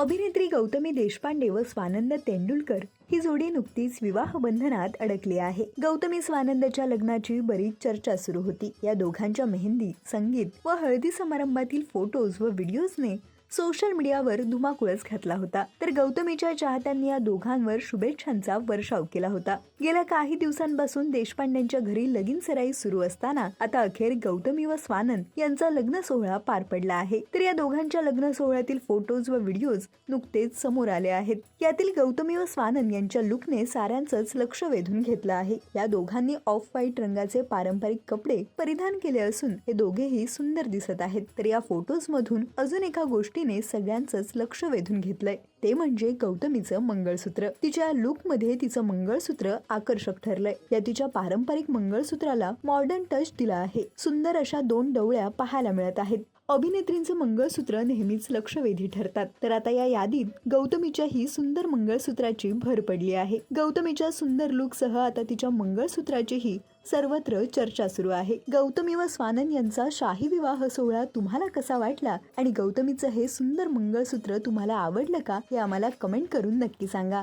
अभिनेत्री गौतमी देशपांडे व स्वानंद तेंडुलकर ही जोडी नुकतीच विवाह बंधनात अडकली आहे. गौतमी स्वानंदच्या लग्नाची बरीच चर्चा सुरू होती. या दोघांच्या मेहंदी संगीत व हळदी समारंभातील फोटोज व व्हिडिओजने सोशल मीडियावर धुमाकूळच घातला होता. तर गौतमीच्या चाहत्यांनी या दोघांवर शुभेच्छांचा वर्षाव केला होता. गेल्या काही दिवसांपासून देशपांड्यांच्या घरी लगीन सराई सुरू असताना आता अखेर गौतमी व स्वानंद यांचा लग्न सोहळा पार पडला आहे. तर या दोघांच्या लग्न सोहळ्यातील फोटोज व व्हिडिओज नुकतेच समोर आले आहेत. यातील गौतमी व स्वानंद यांच्या लुकने साऱ्यांचंच लक्ष वेधून घेतलं आहे. या दोघांनी ऑफ व्हाईट रंगाचे पारंपरिक कपडे परिधान केले असून हे दोघेही सुंदर दिसत आहेत. तर या फोटोज मधून अजून एका गोष्टी गोष्टीने सगळ्यांचंच लक्ष वेधून घेतलंय. ते म्हणजे गौतमीचं मंगळसूत्र. तिच्या लुकमध्ये तिचं मंगळसूत्र आकर्षक ठरलंय. या तिच्या पारंपरिक मंगळसूत्राला मॉडर्न टच दिला आहे. सुंदर अशा दोन डवळ्या पाहायला मिळत आहेत. अभिनेत्रींचं मंगळसूत्र नेहमीच लक्षवेधी ठरतात. तर आता या यादीत गौतमीच्या ही सुंदर मंगळसूत्राची भर पडली आहे. गौतमीच्या सुंदर लुकसह आता तिच्या मंगळसूत्राचीही सर्वत्र चर्चा सुरू आहे. गौतमी व स्वानंद यांचा शाही विवाह सोहळा तुम्हाला कसा वाटला? आणि गौतमीचं हे सुंदर मंगळसूत्र तुम्हाला आवडलं का? हे आम्हाला कमेंट करून नक्की सांगा.